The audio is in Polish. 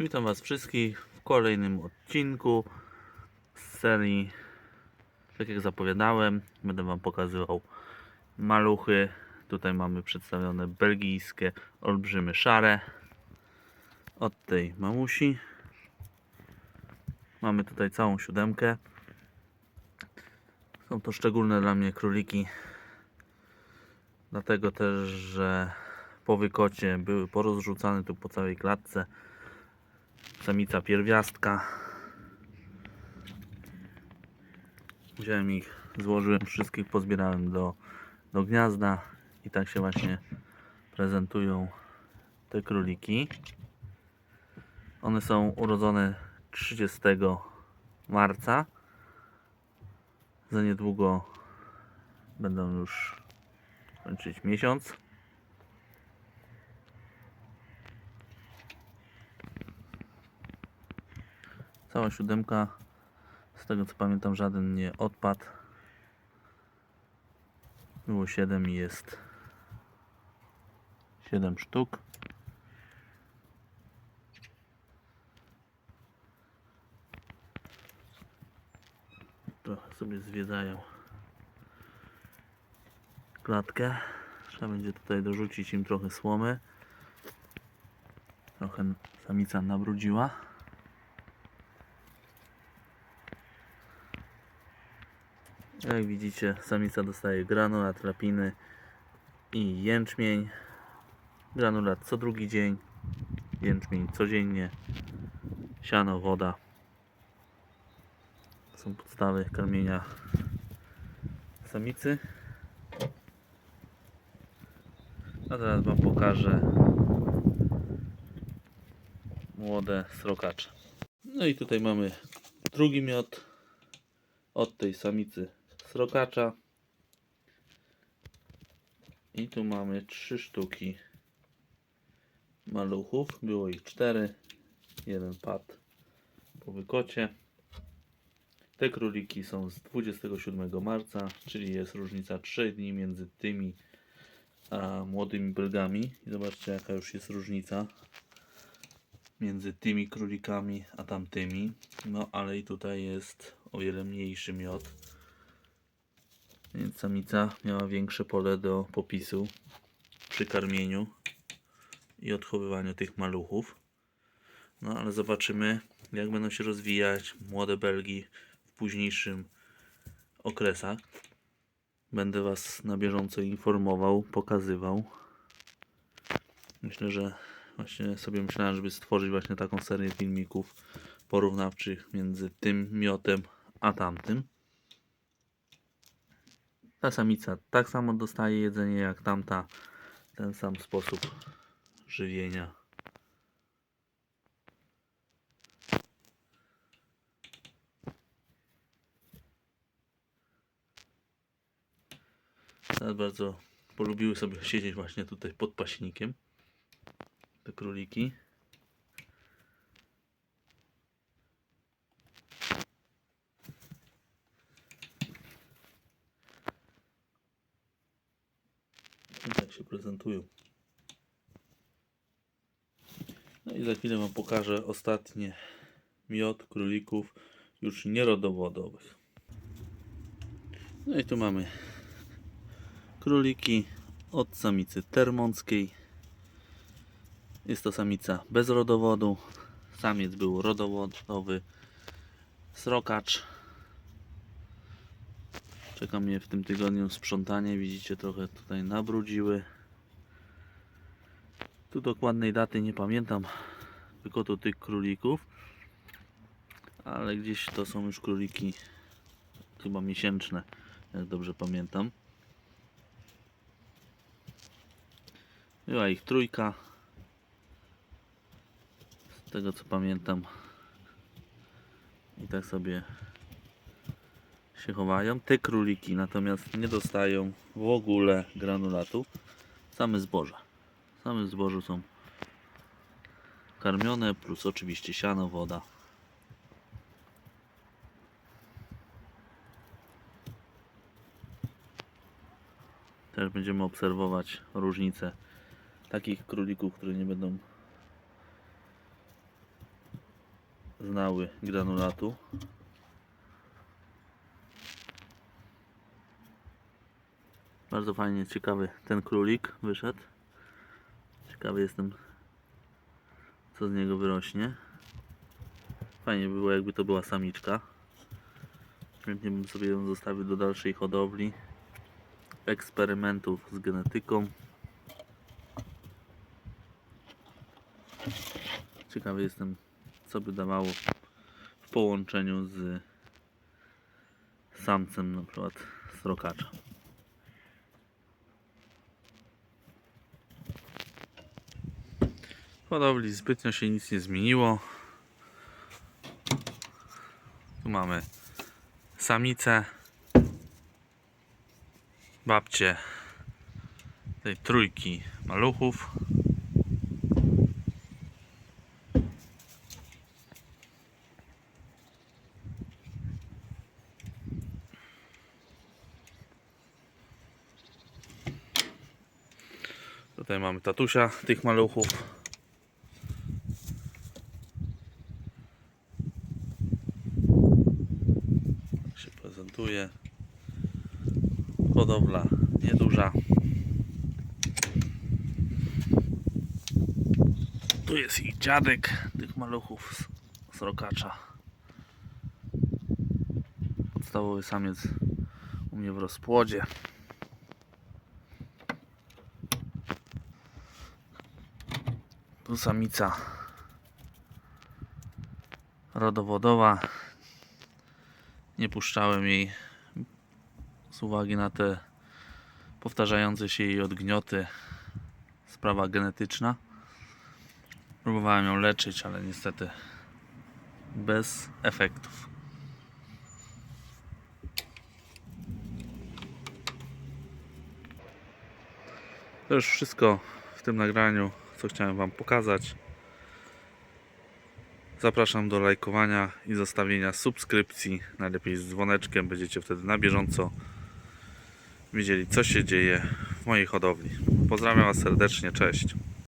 Witam Was wszystkich w kolejnym odcinku z serii. Tak jak zapowiadałem, będę Wam pokazywał maluchy. Tutaj mamy przedstawione belgijskie olbrzymy szare od tej mamusi. Mamy tutaj całą siódemkę. Są to szczególne dla mnie króliki. Dlatego też, że po wykocie były porozrzucane tu po całej klatce samica pierwiastka. Wziąłem ich, złożyłem wszystkich, pozbierałem do, do gniazda i tak się właśnie prezentują te króliki. One są urodzone 30 marca. Za niedługo będą już kończyć miesiąc. Cała siódemka, z tego co pamiętam, żaden nie odpadł. Było 7 i jest 7 sztuk. Trochę sobie zwiedzają klatkę. Trzeba będzie tutaj dorzucić im trochę słomy. Trochę samica nabrudziła. Jak widzicie, samica dostaje granulat, rapiny i jęczmień. Granulat co drugi dzień, jęczmień codziennie, siano, woda. Są podstawy karmienia samicy. A teraz Wam pokażę młode srokacze. No i tutaj mamy drugi miod od tej samicy srokacza. I tu mamy trzy sztuki maluchów. Było ich cztery. Jeden padł po wykocie. Te króliki są z 27 marca, czyli jest różnica 3 dni między tymi a młodymi belgami. I zobaczcie jaka już jest różnica między tymi królikami a tamtymi. No ale i tutaj jest o wiele mniejszy miod. Więc samica miała większe pole do popisu przy karmieniu i odchowywaniu tych maluchów. No ale zobaczymy, jak będą się rozwijać młode belgi w późniejszym okresach. Będę Was na bieżąco informował, pokazywał. Myślę, że właśnie sobie myślałem, żeby stworzyć właśnie taką serię filmików porównawczych między tym miotem a tamtym. Ta samica tak samo dostaje jedzenie jak tamta. Ten sam sposób żywienia. Teraz bardzo polubiły sobie siedzieć właśnie tutaj pod paśnikiem. Te króliki. I tak się prezentują. No i za chwilę Wam pokażę ostatnie miod królików już nierodowodowych. No i tu mamy króliki od samicy termonckiej. Jest to samica bez rodowodu. Samiec był rodowodowy. Srokacz. Czeka mnie w tym tygodniu sprzątanie. Widzicie, trochę tutaj nabrudziły. Tu dokładnej daty nie pamiętam wykotu tych królików. Ale gdzieś to są już króliki chyba miesięczne, jak dobrze pamiętam. Była ich trójka. Z tego co pamiętam. I tak sobie się chowają. Te króliki natomiast nie dostają w ogóle granulatu. Same zboża. Same zbożu są karmione, plus oczywiście siano, woda. Też będziemy obserwować różnice takich królików, które nie będą znały granulatu. Bardzo fajnie, ciekawy ten królik wyszedł. Ciekawy jestem, co z niego wyrośnie. Fajnie by było, jakby to była samiczka. Chętnie bym sobie ją zostawił do dalszej hodowli, eksperymentów z genetyką. Ciekawy jestem, co by dawało w połączeniu z samcem, na przykład srokacza. Hodowli zbytnio się nic nie zmieniło. Tu mamy samicę, babcie tej trójki maluchów. Tutaj mamy tatusia tych maluchów. Tak prezentuje. Hodowla nieduża. Tu jest ich dziadek tych maluchów z, z rokacza. Podstawowy samiec u mnie w rozpłodzie. Tu samica rodowodowa. Nie puszczałem jej z uwagi na te powtarzające się jej odgnioty. Sprawa genetyczna. Próbowałem ją leczyć, ale niestety bez efektów. To już wszystko w tym nagraniu, co chciałem Wam pokazać. Zapraszam do lajkowania i zostawienia subskrypcji, najlepiej z dzwoneczkiem, będziecie wtedy na bieżąco wiedzieli, co się dzieje w mojej hodowli. Pozdrawiam Was serdecznie, cześć.